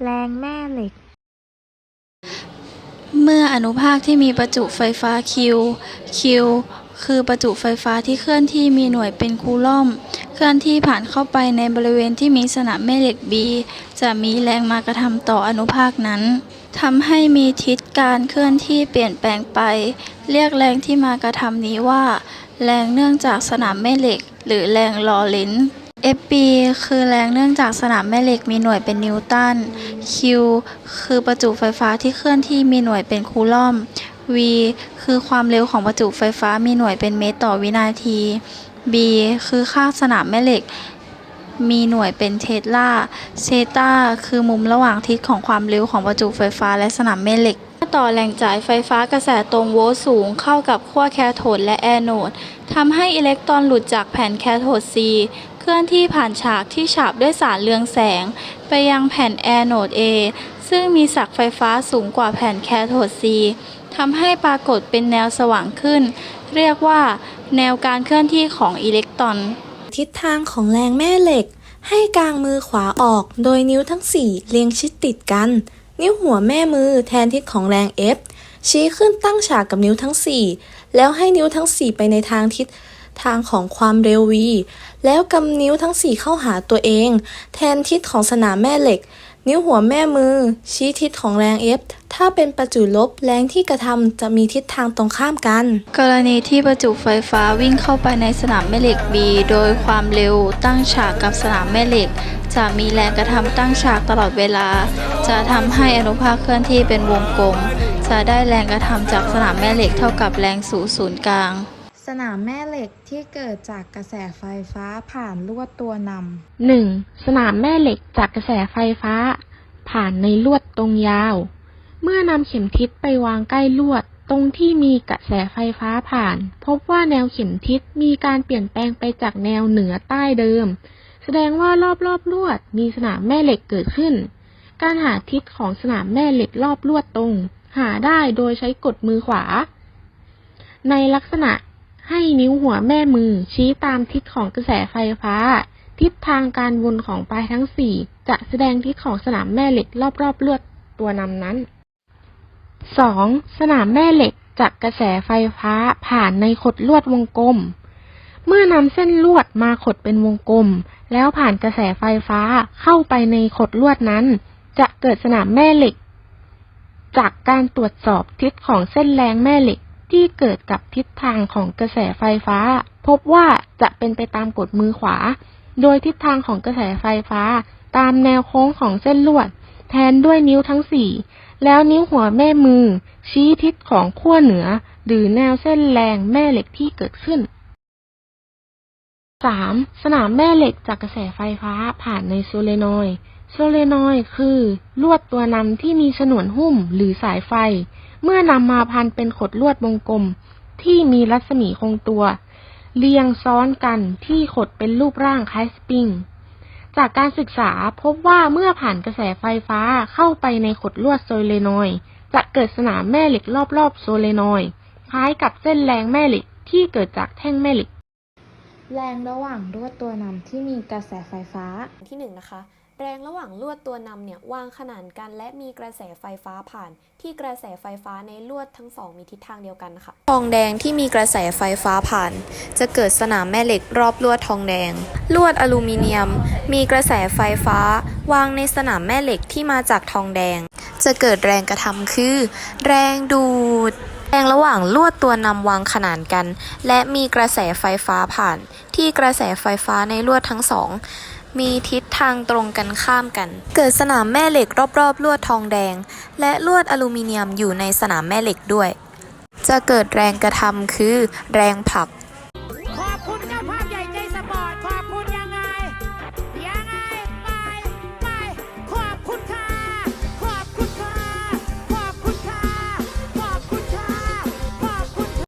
แรงแม่เหล็ก เมื่ออนุภาคที่มีประจุไฟฟ้า Q Q คือประจุไฟฟ้าที่เคลื่อนที่มีหน่วยเป็นคูลอม เคลื่อนที่ผ่านเข้าไปในบริเวณที่มีสนามแม่เหล็ก B จะมีแรงมากระทำต่ออนุภาคนั้นทำให้มีทิศการเคลื่อนที่เปลี่ยนแปลงไป เรียกแรงที่มากระทำนี้ว่า แรงเนื่องจากสนามแม่เหล็ก หรือแรงลอเรนซ์ FB คือแรงเนื่องจากสนามแม่เหล็กมีหน่วยเป็นนิวตัน Q คือประจุไฟฟ้าที่เคลื่อนที่มีหน่วยเป็นคูลอม V คือความเร็วของประจุไฟฟ้ามีหน่วยเป็นเมตรต่อวินาที B คือค่าสนามแม่เหล็ก มีหน่วยเป็นเทสลาเซตาคือมุมระหว่างทิศของความเร็วของประจุไฟฟ้าและสนามแม่เหล็กต่อแหล่งจ่ายไฟฟ้ากระแสตรงโวลต์สูงเข้ากับขั้วแคโทดและแอนโดทำให้อิเล็กตรอนหลุดจากแผ่นแคโทด C เคลื่อนที่ผ่านฉากที่ฉาบด้วยสารเรืองแสง ไปยังแผ่นแอนโด A ซึ่งมีศักไฟฟ้าสูงกว่าแผ่นแคโทด C ทำให้ปรากฏเป็นแนวสว่างขึ้น เรียกว่า แนวการเคลื่อนที่ของอิเล็กตรอน ทิศทางของแรงแม่เหล็ก ให้กางมือขวาออกโดยนิ้วทั้ง4เรียงชิดติดกัน นิ้วหัวแม่มือแทนทิศของแรง F ชี้ขึ้นตั้งฉากกับนิ้วทั้ง 4 แล้วให้นิ้วทั้ง 4 ไปในทางทิศ ทางของความเร็ว v แล้วกำนิ้วทั้ง4เข้าหาตัวเอง แทนทิศของสนามแม่เหล็ก นิ้วหัวแม่มือ ชี้ทิศของแรง F ถ้าเป็นประจุลบแรงที่กระทำจะมีทิศทางตรงข้ามกัน กรณีที่ประจุไฟฟ้าวิ่งเข้าไปในสนามแม่เหล็ก B โดยความเร็วตั้งฉากกับสนามแม่เหล็ก จะมีแรงกระทำตั้งฉากตลอดเวลา จะทำให้อนุภาคเคลื่อนที่เป็นวงกลม จะได้แรงกระทำจากสนามแม่เหล็กเท่ากับแรงสูศูนย์กลาง สนามแม่เหล็กที่เกิดจากกระแสไฟฟ้าผ่านลวดตัวนำหนึ่งสนามแม่เหล็กจากกระแสไฟฟ้า ผ่านในลวดตรงยาว เมื่อนำเข็มทิศไปวางใกล้ลวดตรงที่มีกระแสไฟฟ้าผ่าน พบว่าแนวเข็มทิศมีการเปลี่ยนแปลงไปจากแนวเหนือใต้เดิม แสดงว่ารอบรอบลวดมีสนามแม่เหล็กเกิดขึ้น การหาทิศของสนามแม่เหล็กรอบลวดตรง หาได้โดยใช้กดมือขวา ในลักษณะ ให้นิ้วหัวแม่มือชี้ตามทิศของกระแสไฟฟ้า ทิศทางการวนของปลายทั้งสี่จะแสดงทิศของสนามแม่เหล็กรอบๆลวดตัวนำนั้น 2. สนามแม่เหล็กจากกระแสไฟฟ้าผ่านในขดลวดวงกลม เมื่อนำเส้นลวดมาขดเป็นวงกลม แล้วผ่านกระแสไฟฟ้าเข้าไปในขดลวดนั้น จะเกิดสนามแม่เหล็ก จากการตรวจสอบทิศของเส้นแรงแม่เหล็ก ที่เกิดกับทิศทางของกระแสไฟฟ้า พบว่าจะเป็นไปตามกฎมือขวา โดยทิศทางของกระแสไฟฟ้า ตามแนวโค้งของเส้นลวด แทนด้วยนิ้วทั้งสี่แล้วนิ้วหัวแม่มือ ชี้ทิศของขั้วเหนือ หรือแนวเส้นแรงแม่เหล็กที่เกิดขึ้น 3. สนามแม่เหล็กจากกระแสไฟฟ้าผ่านในโซเลนอยด์ โซเลนอยด์คือลวดตัวนำที่มีฉนวนหุ้มหรือสายไฟ เมื่อนำมาพันเป็นขดลวดวงกลม ที่มีรัศมีคงตัว เรียงซ้อนกันที่ขดเป็นรูปร่างคล้ายสปริง จากการศึกษาพบว่าเมื่อผ่านกระแสไฟฟ้าเข้าไปในขดลวดโซเลนอยด์จะเกิดสนามแม่เหล็กรอบๆโซเลนอยด์คล้ายกับเส้นแรงแม่เหล็กที่เกิดจากแท่งแม่เหล็ก แรงระหว่างลวดตัวนำที่มีกระแสไฟฟ้าที่1นงนะคะ แรงระหว่างลวดตัวนำเนี่ยวางขนานกัน และมีกระแสไฟฟ้าผ่าน ที่กระแสไฟฟ้าในลวดทั้งสองมีทิศทางเดียวกันค่ะ ทองแดงที่มีกระแสไฟฟ้าผ่าน จะเกิดสนามแม่เหล็กรอบลวดทองแดง ลวดอลูมิเนียม มีกระแสไฟฟ้า วางในสนามแม่เหล็กที่มาจากทองแดง จะเกิดแรงกระทำคือ แรงดูดแรงระหว่างลวดตัวนำวางขนานกัน และมีกระแสไฟฟ้าผ่าน ที่กระแสไฟฟ้าในลวดทั้งสอง มีทิศทางตรงกันข้ามกัน เกิดสนามแม่เหล็กรอบๆ ลวดทองแดง และลวดอลูมิเนียมอยู่ในสนามแม่เหล็กด้วย จะเกิดแรงกระทำคือ แรงผลัก